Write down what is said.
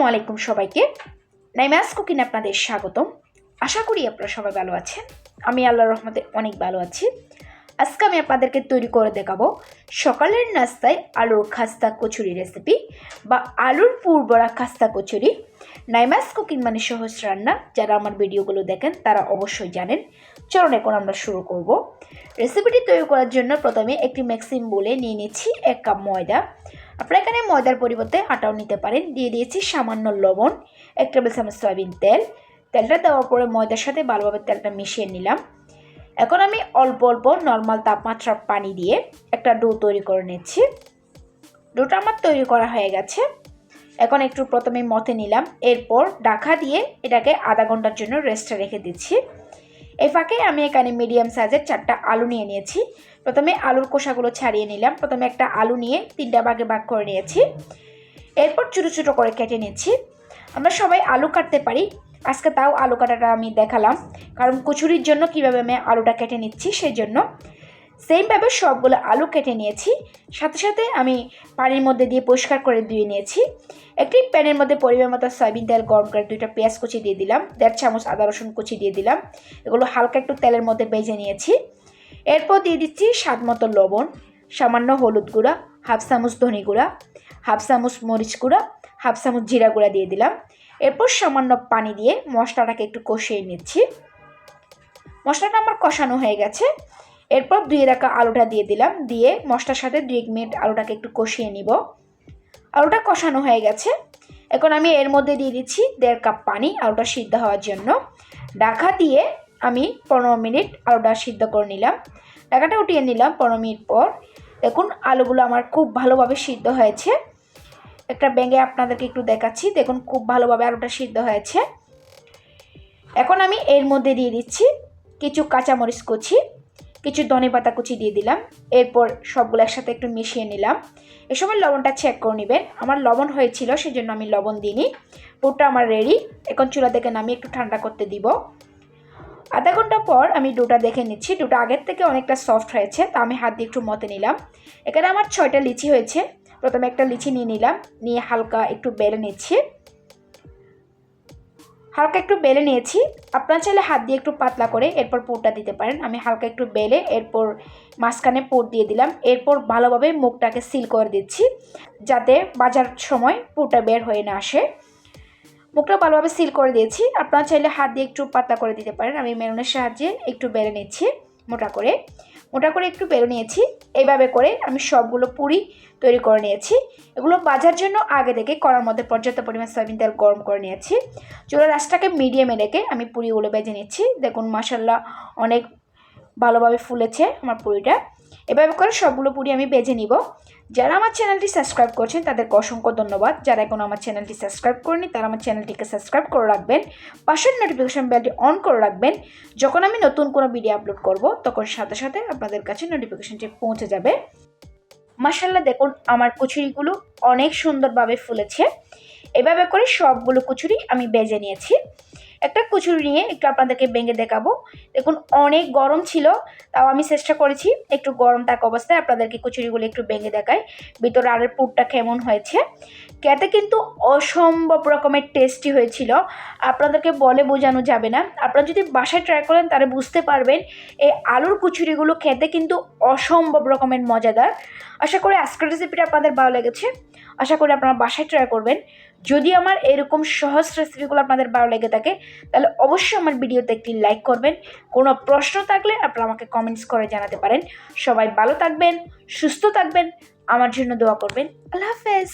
আসসালামু আলাইকুম সবাইকে। নাইমাস কুকিং আপনাদের স্বাগতম। আশা করি আপনারা সবাই ভালো আছেন। আমি আল্লাহর রহমতে অনেক ভালো আছি। আজকে আমি আপনাদেরকে তৈরি করে দেখাবো সকালের নাস্তায় আলুর খাস্তা কচুরি রেসিপি বা আলুর পুরবড়া খাস্তা কচুরি। নাইমাস কুকিং মানে সহজ রান্না। যারা আমার ভিডিওগুলো দেখেন, তারা অবশ্যই জানেন। চরণ এখন আমরা শুরু করব। রেসিপিটি তৈরি করার জন্য প্রথমে একটি ম্যাক্সিম বলে নিয়ে নিচ্ছি এক কাপ ময়দা। আপনারা এখানে ময়দার পরিবর্তে আটাও নিতে পারেন। দিয়ে দিয়েছি সামান্য লবণ, এক টেবিল চামচ সয়াবিন তেল। তেলটা দেওয়ার পরে ময়দার সাথে ভালোভাবে তেলটা মিশিয়ে নিলাম। এখন আমি অল্প অল্প নর্মাল তাপমাত্রার পানি দিয়ে একটা ডো তৈরি করে নিচ্ছি। ডোটা আমার তৈরি করা হয়ে গেছে। এখন একটু প্রথমে মতে নিলাম। এরপর ডাকা দিয়ে এটাকে আধা ঘণ্টার জন্য রেস্টে রেখে দিচ্ছি। এই ফাঁকে আমি এখানে মিডিয়াম সাইজের চারটা আলু নিয়ে নিয়েছি। প্রথমে আলুর কোষাগুলো ছাড়িয়ে নিলাম। প্রথমে একটা আলু নিয়ে তিনটা ভাগে ভাগ করে নিয়েছি। এরপর ছোটো ছোটো করে কেটে নিচ্ছি। আমরা সবাই আলু কাটতে পারি। আজকে তাও আলু কাটাটা আমি দেখালাম। কারণ কচুরির জন্য কীভাবে আমি আলুটা কেটে নিচ্ছি সেই জন্য। সেমভাবে সবগুলো আলু কেটে নিয়েছি। সাথে সাথে আমি পানির মধ্যে দিয়ে পরিষ্কার করে ধুয়ে নিয়েছি। একটি প্যানের মধ্যে পরিমাণ মতো সয়াবিন তেল, গরম করে দুইটা পেঁয়াজ কুচি দিয়ে দিলাম। দেড় চামচ আদা রসুন কুচি দিয়ে দিলাম। এগুলো হালকা একটু তেলের মধ্যে বেজে নিয়েছি। এরপর দিয়ে দিচ্ছি স্বাদ মতো লবণ, সামান্য হলুদ গুঁড়া, হাফ চামচ ধনে গুঁড়া, হাফ চামচ মরিচ গুঁড়া, হাফ চামচ জিরা গুঁড়া দিয়ে দিলাম। এরপর সামান্য পানি দিয়ে মশলাটাকে একটু কষিয়ে নিচ্ছি। মশলাটা আমার কষানো হয়ে গেছে। এরপর দুই রাখা আলুটা দিয়ে দিলাম। দিয়ে মশলার সাথে দুই এক মিনিট আলুটাকে একটু কষিয়ে নিব। আলুটা কষানো হয়ে গেছে। এখন আমি এর মধ্যে দিয়ে দিচ্ছি দেড় কাপ পানি আলুটা সিদ্ধ হওয়ার জন্য। ডাকা দিয়ে আমি পনেরো মিনিট আলুটা সিদ্ধ করে নিলাম। ডাকাটা উঠিয়ে নিলাম পনেরো মিনিট পর। দেখুন, আলুগুলো আমার খুব ভালোভাবে সিদ্ধ হয়েছে। একটা ব্যাঙে আপনাদেরকে একটু দেখাচ্ছি। দেখুন, খুব ভালোভাবে আলুটা সিদ্ধ হয়েছে। এখন আমি এর মধ্যে দিয়ে দিচ্ছি কিছু কাঁচামরিচ কুচি, কিছু ধনে পাতা কুচি দিয়ে দিলাম। এরপর সবগুলো একসাথে একটু মিশিয়ে নিলাম। এ সময় লবণটা চেক করে নেবেন। আমার লবণ হয়েছিল, সেজন্য আমি লবণ দিইনি। পুরটা আমার রেডি এখন চুলা থেকে নামিয়ে একটু ঠান্ডা করতে দিব। আধা ঘণ্টা পর আমি ডোটা দেখে নিচ্ছি। ডোটা আগের থেকে অনেকটা সফট হয়েছে, তা আমি হাত দিয়ে একটু মতে নিলাম। এখানে আমার ছয়টা লিচি হয়েছে। প্রথমে একটা লিচি নিয়ে নিলাম, নিয়ে হালকা একটু বেলে নিচ্ছি। হালকা একটু বেলে নিয়েছি। আপনারা চাইলে হাত দিয়ে একটু পাতলা করে এরপর পুরটা দিতে পারেন। আমি হালকা একটু বেলে এরপর মাঝখানে পুর দিয়ে দিলাম। এরপর ভালোভাবে মুখটাকে সিল করে দিচ্ছি, যাতে বাজার সময় পুরটা বের হয়ে না আসে। মুখটা ভালোভাবে সিল করে দিয়েছি। আপনারা চাইলে হাত দিয়ে একটু পাতলা করে দিতে পারেন। আমি মেরুনের সাহায্যে একটু বেড়ে নিচ্ছি মোটা করে। মোটা করে একটু বেলে নিয়েছি। এইভাবে করে আমি সবগুলো পুরি তৈরি করে নিয়েছি। এগুলো বাজার জন্য আগে থেকে করার মধ্যে পর্যাপ্ত পরিমাণ সয়াবিন তেল গরম করে নিয়েছি। চুলার রাসটাকে মিডিয়ামে রেখে আমি পুরিগুলো বেজে নিচ্ছি। দেখুন মাসাল্লাহ অনেক ভালোভাবে ফুলেছে আমার পুরিটা। এভাবে করে সবগুলো পুরি আমি বেজে নিব। যারা আমার চ্যানেলটি সাবস্ক্রাইব করছেন, তাদেরকে অসংখ্য ধন্যবাদ। যারা এখন আমার চ্যানেলটি সাবস্ক্রাইব করেনি, তারা আমার চ্যানেলটিকে সাবস্ক্রাইব করে রাখবেন। পাশের নোটিফিকেশান বেলটি অন করে রাখবেন। যখন আমি নতুন কোনো ভিডিও আপলোড করব, তখন সাথে সাথে আপনাদের কাছে নোটিফিকেশানটি পৌঁছে যাবে। মাসাল্লাহ দেখুন, আমার কুচুরিগুলো অনেক সুন্দরভাবে ফুলেছে। এভাবে করে সবগুলো কুচুরি আমি বেজে নিয়েছি। একটা কুচুরি নিয়ে একটু আপনাদেরকে ভেঙে দেখাবো। দেখুন, অনেক গরম ছিল, তাও আমি চেষ্টা করেছি একটু গরম থাকা অবস্থায় আপনাদেরকে কুচুরিগুলো একটু ভেঙে দেখাই ভিতরে আরের পুরটা কেমন হয়েছে? খেতে কিন্তু অসম্ভব রকমের টেস্টি হয়েছিল। আপনাদেরকে বলে বোঝানো যাবে না। আপনারা যদি বাসায় ট্রাই করেন, তাহলে বুঝতে পারবেন, এই আলুর কুচুরিগুলো খেতে কিন্তু অসম্ভব রকমের মজাদার। আশা করি আজকের রেসিপিটা আপনাদের ভালো লেগেছে। আশা করি আপনারা বাসায় ট্রাই করবেন। যদি আমার এরকম সহজ রেসিপিগুলো আপনাদের ভালো লেগে থাকে, তাহলে অবশ্যই আমার ভিডিওতে একটি লাইক করবেন। কোনো প্রশ্ন থাকলে আপনারা আমাকে কমেন্টস করে জানাতে পারেন। সবাই ভালো থাকবেন, সুস্থ থাকবেন। আমার জন্য দোয়া করবেন। আল্লাহ হাফেজ।